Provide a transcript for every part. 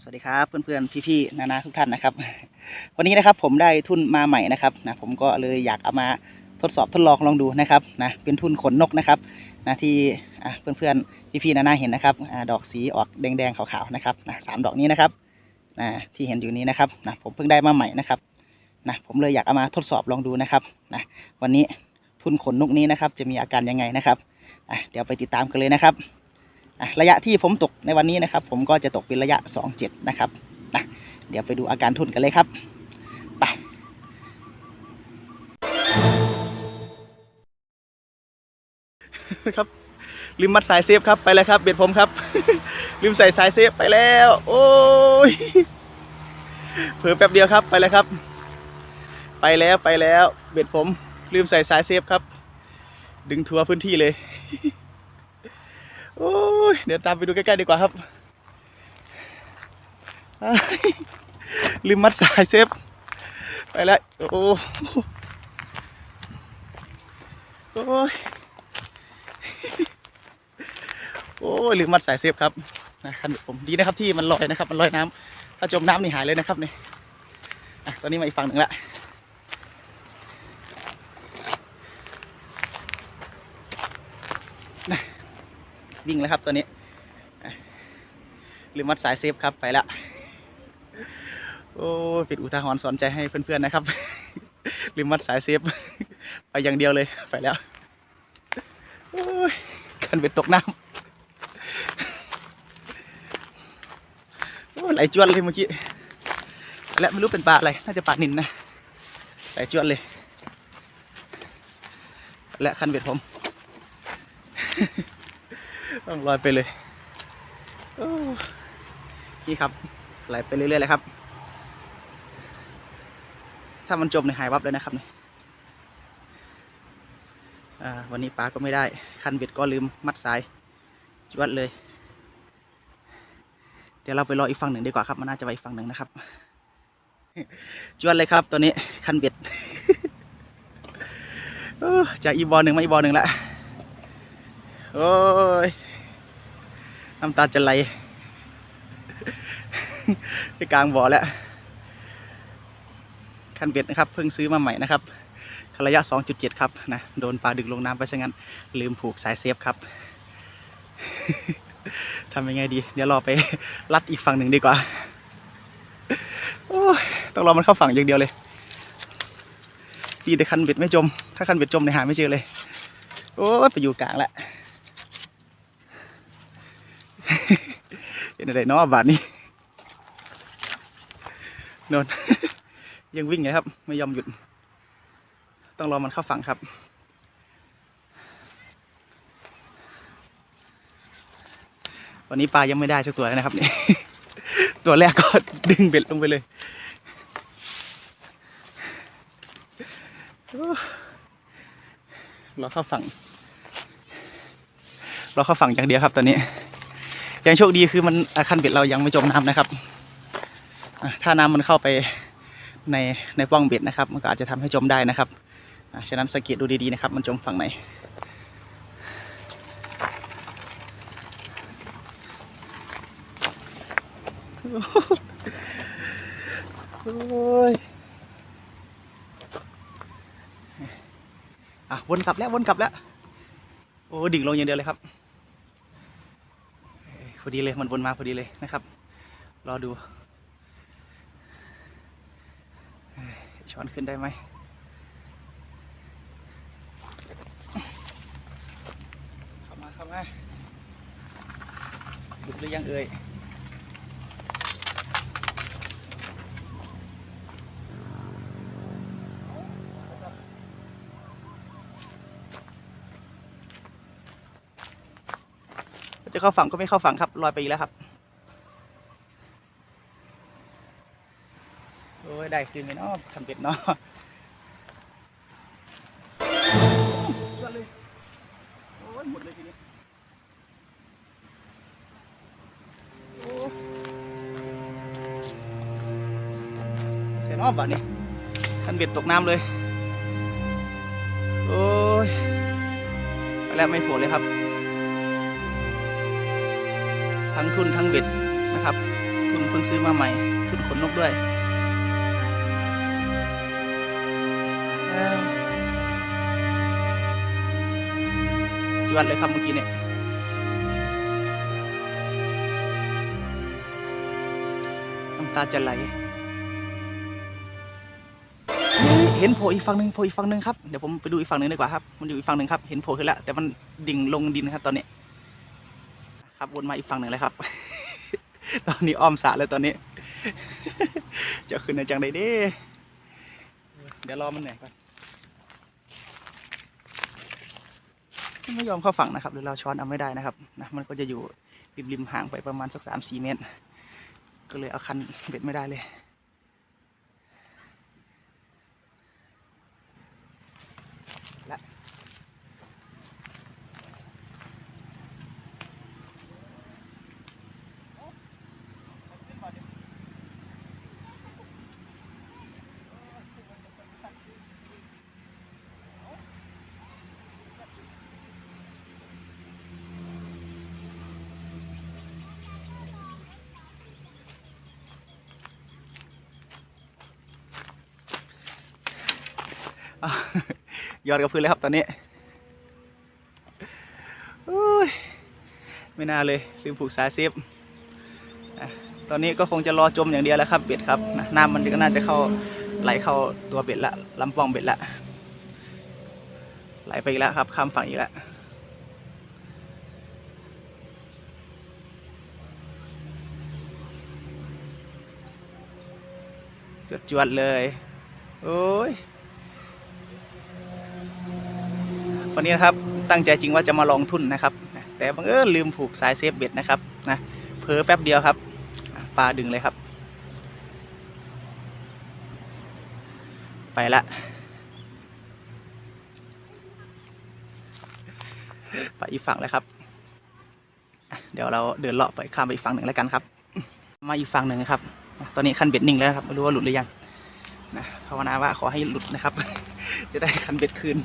สวัสดีครับเพื่อนๆพี่ๆนานาทุกท่านนะครับ วันนี้นะครับผมได้ทุนมาใหม่นะครับนะผมก็เลยอยากเอามาทดสอบทดลองลองดูนะครับนะเป็นทุนขนนกนะครับนะที่เพื่อนๆพี่ๆนานาเห็นนะครับดอกสีออกแดงๆขาวๆนะครับนะสามดอกนี้นะครับนะที่เห็นอยู่นี้นะครับนะผมเพิ่งได้มาใหม่นะครับนะผมเลยอยากเอามาทดสอบลองดูนะครับนะวันนี้ทุนขนนกนี้นะครับ จะมีอาการยังไงนะครับอะเดี๋ยวไปติดตามกันเลยนะครับ ระยะที่ผมตกในวันนี้นะครับ ผมก็จะตกเป็นระยะ 27 นะครับนะเดี๋ยวไปดูอาการทุนกันเลยครับไปครับลืมมัดสายเซฟครับไปเลยครับ เบ็ดผมครับ ลืมใส่สายเซฟไปแล้ว โอ้ยเผลอแป๊บเดียวครับไปเลยครับ ไปแล้วไปแล้ว เบ็ดผม ลืมใส่สายเซฟครับ ดึงทัวร์พื้นที่เลย โอ้ยเดี๋ยวตามไปดูใกล้ๆดีกว่าครับ ลืมมัดสายเซฟ ไปแล้ว โอ้โอ้ยโอ้ยลืมมัดสายเซฟครับนะคันผมดีนะครับที่มันลอยนะครับ มันลอยน้ำถ้าจมน้ำนี่หายเลยนะครับนี่อะตอนนี้มาอีกฝั่งหนึ่งละ วิ่งแล้วครับตัวนี้ลืมมัดสายเซฟครับไปแล้วโอ้เป็นอุทาหรณ์สอนใจให้เพื่อนๆนะครับลืมมัดสายเซฟ ไปอย่างเดียวเลยไปแล้วโอ้ยกันเบ็ดตกน้ำไหลจวนเลยเมื่อกี้และไม่รู้เป็นปลาอะไรน่าจะปลานินนะไหลจวนเลย และคันเบ็ดผม ต้องลอยไปเลยนี่ครับ ไหลไปเรื่อยๆเลยครับ ถ้ามันจมในยหายวับเลยนะครับนี่อ่าวันนี้ปลาก็ไม่ได้ คันเบ็ดก็ลืมมัดสายจวดเลย เดี๋ยวเราไปรออีกฝั่งหนึ่งดีกว่าครับ มันน่าจะไปอีกฝั่งหนึ่งนะครับ จวดเลยครับ ตัวนี้คันเบ็ดจากอีบอลหนึ่งมาอีบอลหนึ่งละ โอ้ย น้ำตาจะไหลไปกลางบ่อแล้วคันเบ็ดนะครับ เพิ่งซื้อมาใหม่นะครับคันระยะ 2.7 ครับนะโดนปลาดึงลงน้ำไปซะงั้น ลืมผูกสายเซฟครับ ทำยังไงดี เดี๋ยวรอไปรัดอีกฝั่งหนึ่งดีกว่าต้องรอมันเข้าฝั่งอย่างเดียวเลย ดีแต่คันเบ็ดไม่จม ถ้าคันเบ็ดจมเนี่ยหาไม่เจอเลย โอ้ไปอยู่กลางละ เป็นอะไรเนาะบาทนี้นนยังวิ่งไงครับ ไม่ยอมหยุด ต้องรอมันเข้าฝั่งครับ วันนี้ปลายังไม่ได้สักตัวเลยนะครับนี่ตัวแรกก็ดึงเบ็ดลงไปเลยรอเข้าฝั่งรอเข้าฝั่งอย่างเดียวครับตอนนี้ ยังโชคดีคือมันอาคันเบ็ดเรายังไม่จมน้ำนะครับถ้าน้ำมันเข้าไปในในป้องเบ็ดนะครับ มันก็อาจจะทำให้จมได้นะครับฉะนั้นสังเกตดูดีๆนะครับ มันจมฝั่งไหนโอ้ยอะวนกลับแล้ววนกลับแล้ว โอ้ดิ่งลงอย่างเดียวเลยครับ พอดีเลยมันวนมาพอดีเลยนะครับ รอดู ช้อนขึ้นได้ไหมเข้ามาเข้ามาหยุดหรือยังเอ่ยจะ เข้าฝั่งก็ไม่เข้าฝั่งครับลอยไปอีกแล้วครับโอ้ยได้คืนไหมเนาะทำเป็ดเนาะเลยโอ้ยหมดเลยทีนี้เสียนอบาทนี่ทันเบ็ดตกน้ำเลย โอ้ยไปแล้วไม่โผล่เลยครับ ทั้งทุนทั้งเบ็ดนะครับ ทุนเพิ่งซื้อมาใหม่ ทุนขนนกด้วยเอ้าจวดเลยครับเมื่อกี้เนี่ยน้ำตาจะไหลเห็นโผล่อีกฝั่งหนึ่งโผล่อีกฝั่งหนึ่งครับ เดี๋ยวผมไปดูอีกฝั่งหนึ่งดีกว่าครับ มันอยู่อีกฝั่งหนึ่งครับ เห็นโผล่ขึ้นแล้วแต่มันดิ่งลงดินครับตอนนี้ ครับวนมาอีกฝั่งหนึ่งเลยครับ ตอนนี้อ้อมสระเลยตอนนี้ จะขึ้นในจังไดเด้เดี๋ยวรอมันหน่อยก่อนไม่ยอมเข้าฝั่งนะครับหรือเราช้อนเอาไม่ได้นะครับนะมันก็จะอยู่ริมริมๆห่างไปประมาณสักสามสี่เมตร ก็เลยเอาคันเบ็ดไม่ได้เลย ยอดกับพื้นเลยครับตอนนี้ไม่น่าเลยลืมผูกสายเซฟตอนนี้ก็คงจะรอจมอย่างเดียวแล้วครับเบ็ดครับนะน้ำมันก็น่าจะเข้าไหลเข้าตัวเบ็ดละลำปองเบ็ดละไหลไปอีกแล้วครับข้ามฝั่งอีกแล้วจวดๆเลย โอ้ย วันนี้นะครับตั้งใจจริงว่าจะมาลองทุนนะครับ แต่บังเอิญลืมผูกสายเซฟเบ็ดนะครับนะเผลอแป๊บเดียวครับปลาดึงเลยครับ ไปละไปอีกฝั่งเลยครับ เดี๋ยวเราเดินเลาะไปข้ามไปอีกฝั่งหนึ่งแล้วกันครับ มาอีกฝั่งหนึ่งนะครับ ตอนนี้คันเบ็ดนิ่งแล้วครับไม่รู้ว่าหลุดหรือยังนะภาวนาว่าขอให้หลุดนะครับ จะได้คันเบ็ดคืน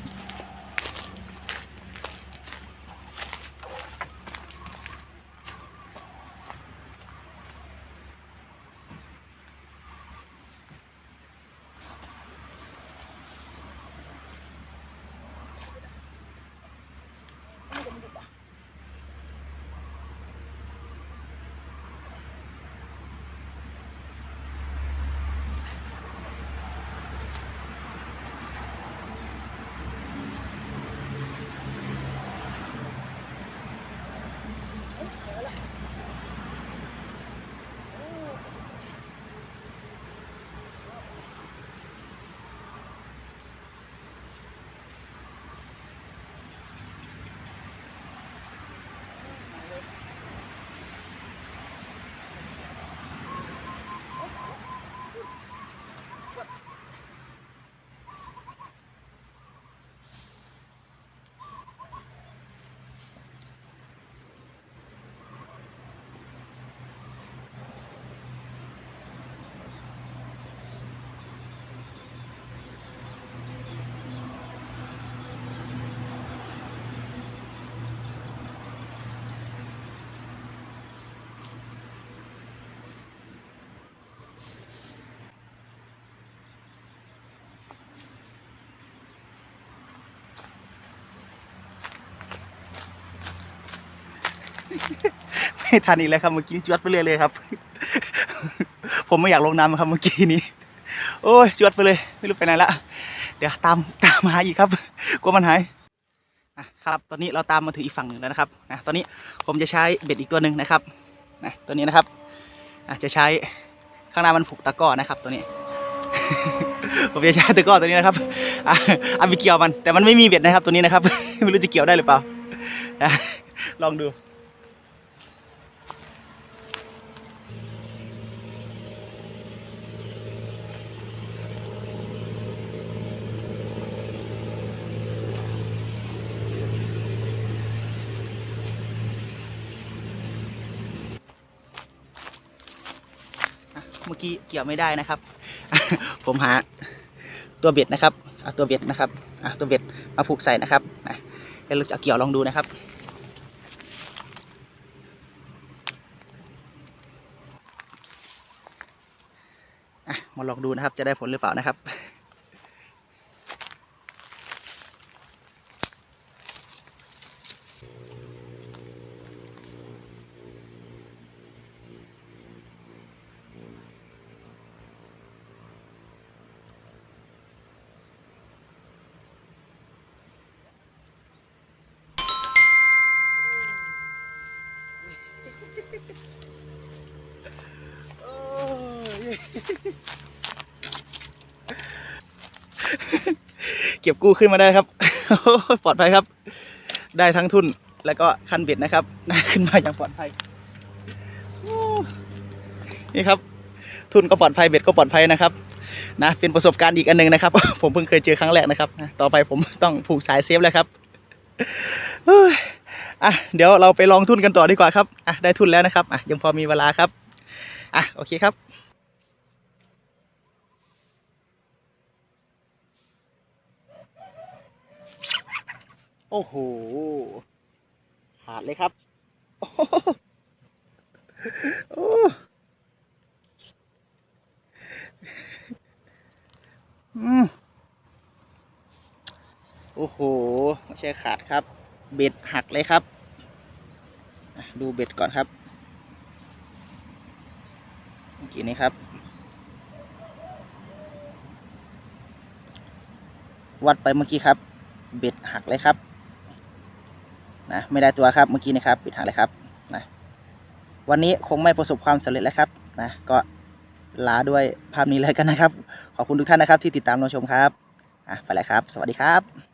ไม่ทันอีกแล้วครับเมื่อกี้จวดไปเรื่อยเลยครับ ผมไม่อยากลงน้ำครับเมื่อกี้นี้ โอ้ยจวดไปเลย ไม่รู้ไปไหนละเดี๋ยวตามตามหาอีกครับกลัวมันหายอะครับตอนนี้เราตามมาถึงอีกฝั่งหนึ่งแล้วนะครับนะตอนนี้ผมจะใช้เบ็ดอีกตัวหนึ่งนะครับนะตัวนี้นะครับอะจะใช้ข้างหน้ามันผูกตะก้อนะครับ ตัวนี้ ผมจะใช้ตะก้อตัวนี้นะครับอะเอาไปเกี่ยวมัน แต่มันไม่มีเบ็ดนะครับ ตัวนี้นะครับ ไม่รู้จะเกี่ยวได้หรือเปล่านะลองดู เมื่อกี้เกี่ยวไม่ได้นะครับ ผมหาตัวเบ็ดนะครับเอาตัวเบ็ดนะครับเอาตัวเบ็ดมาผูกใส่นะครับนะเวเราจะเกี่ยวลองดูนะครับมาลองดูนะครับ จะได้ผลหรือเปล่านะครับ เก็บกู้ขึ้นมาได้ครับ ปลอดภัยครับ ได้ทั้งทุนแล้วก็คันเบ็ดนะครับได้ขึ้นมาอย่างปลอดภัยนี่ครับ ทุนก็ปลอดภัยเบ็ดก็ปลอดภัยนะครับ นะเป็นประสบการณ์อีกอันหนึงนะครับ ผมเพิ่งเคยเจอครั้งแรกนะครับ ต่อไปผมต้องผูกสายเซฟแล้วครับ อะเดี๋ยวเราไปลองทุนกันต่อดีกว่าครับอะได้ทุนแล้วนะครับอะยังพอมีเวลาครับอะโอเคครับโอ้โห ขาดเลยครับ โอ้โหโอ้อืมโอ้โห ไม่ใช่ขาดครับ เบ็ดหักเลยครับ ดูเบ็ดก่อนครับเมื่อกี้นี้ครับ วัดไปเมื่อกี้ครับ เบ็ดหักเลยครับ นะไม่ได้ตัวครับเมื่อกี้นะครับปิดหางเลยครับนะวันนี้คงไม่ประสบความสำเร็จแล้วครับนะก็ลาด้วยภาพนี้เลยกันนะครับ ขอบคุณทุกท่านนะครับที่ติดตามรับชมครับอะไปแล้วครับ สวัสดีครับ